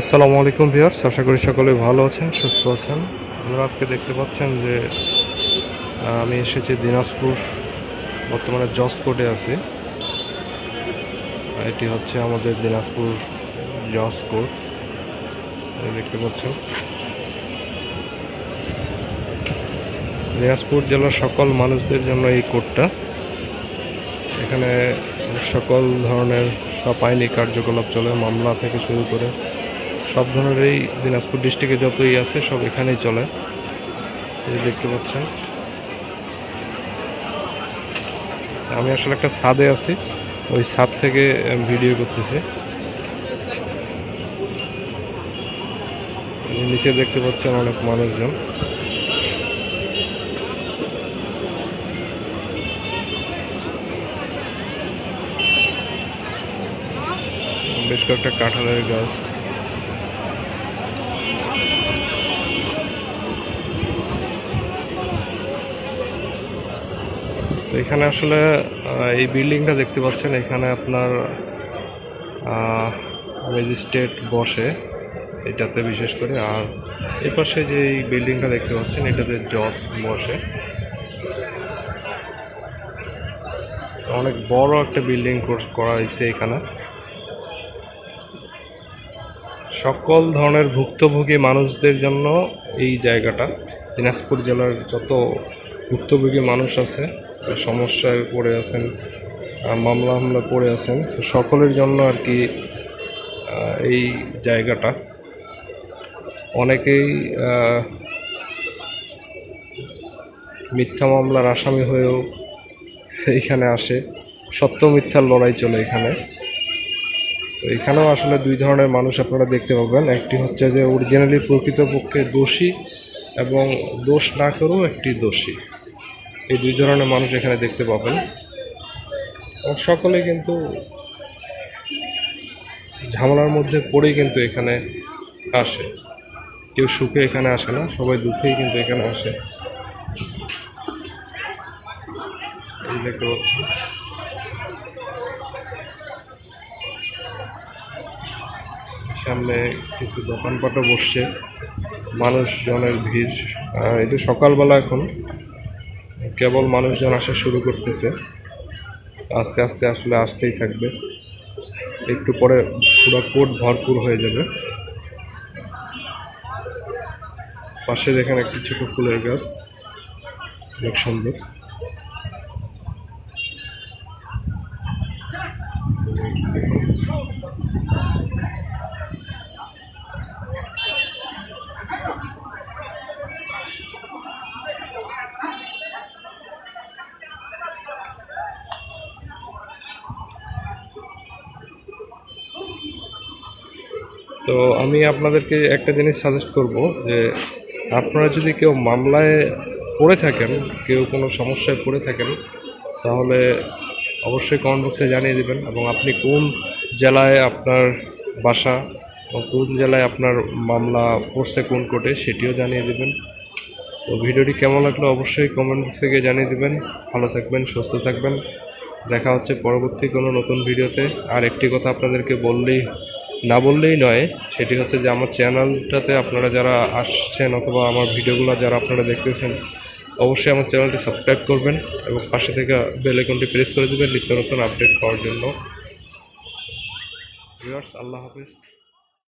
আসসালামু আলাইকুম ভিউয়ার্স, আশা করি সকলে ভালো আছেন, সুস্থ আছেন। আপনারা আজকে দেখতে পাচ্ছেন যে আমি এসেছি দিনাজপুর, বর্তমানে জজ কোর্টে আছি এটি হচ্ছে আমাদের দিনাজপুর জজ কোর্ট দেখতে পাচ্ছেন। দিনাজপুর জেলার সকল মানুষদের জন্য এই কোর্টটা। এখানে সকল ধরনের সব আইনি কার্যকলাপ চলে, মামলা থেকে শুরু করে সব ধরনেরই দিনাজপুর ডিস্ট্রিক্টে যতই আছে, সব এখানেই চলে। দেখতে পাচ্ছেন। আমি আসলে একটা ছাদে আছি। ওই ছাদ থেকে ভিডিও করতেছি। নিচে দেখতে পাচ্ছেন অনেক মানুষজন। বেশ কয়েকটা কাঁঠালের গাছ। তো এখানে আসলে এই বিল্ডিংটা দেখতে পাচ্ছেন, এখানে আপনার ম্যাজিস্ট্রেট বসে এটাতে বিশেষ করে। আর এ পাশে যে এই বিল্ডিংটা দেখতে পাচ্ছেন, এটাতে জজ বসে। অনেক বড় একটা বিল্ডিং করা হয়েছে এখানে। সকল ধরনের ভুক্তভোগী মানুষদের জন্য এই জায়গাটা, দিনাজপুর জেলার যত ভুক্তভোগী মানুষ আছে সমস্যায় পড়ে আছেন মামলা হামলা পড়ে আছেন। তো সকলের জন্য আর কি এই জায়গাটা। অনেকেই মিথ্যা মামলার আসামি হয়েও এখানে আসে। সত্য মিথ্যার লড়াই চলে এখানে। তো এখানেও আসলে দুই ধরনের মানুষ আপনারা দেখতে পাবেন। একটি হচ্ছে যে অরিজিনালি প্রকৃতপক্ষে দোষী এবং দোষ না করেও একটি দোষী। এই দুই ধরনের মানুষ এখানে দেখতে পাবেন। এবং সকলে কিন্তু ঝামেলার মধ্যে পড়েই কিন্তু এখানে আসে। কেউ সুখে এখানে আসে না, সবাই দুঃখেই কিন্তু এখানে আসে। দেখতে পাচ্ছি সামনে কিছু দোকানপাটও বসছে। মানুষজনের ভিড় এটা সকালবেলা এখন। কেবল মানুষজন আসা শুরু করতেছে। আস্তে আস্তে আসলে আসতেই থাকবে। একটু পরে পুরো কোট ভরপুর হয়ে যাবে। পাশে দেখেন একটি ছোট ফুলের গাছ। অনেক সুন্দর। তো আমি আপনাদেরকে একটা জিনিস সাজেস্ট করব যে আপনারা যদি কেউ মামলায় পড়ে থাকেন, কেউ কোনো সমস্যায় পড়ে থাকেন, তাহলে অবশ্যই কমেন্ট বক্সে জানিয়ে দেবেন এবং আপনি কোন জেলায় আপনার বাসা ও কোন জেলায় আপনার মামলা পড়ছে কোন কোর্টে সেটিও জানিয়ে দেবেন। তো ভিডিওটি কেমন লাগল অবশ্যই কমেন্ট বক্সে গিয়ে জানিয়ে দেবেন। ভালো থাকবেন, সুস্থ থাকবেন। দেখা হচ্ছে পরবর্তী কোনো নতুন ভিডিওতে। আর একটি কথা আপনাদেরকে বললেই না বললেই নয়, সেটি হচ্ছে যে আমার চ্যানেলটাতে আপনারা যারা আসছেন অথবা আমার ভিডিওগুলো যারা আপনারা দেখতেছেন, অবশ্যই আমার চ্যানেলটি সাবস্ক্রাইব করবেন এবং পাশে থেকে বেল আইকনটি প্রেস করে দেবেন নিত্য নতুন আপডেট পাওয়ার জন্য। আল্লাহ হাফিজ।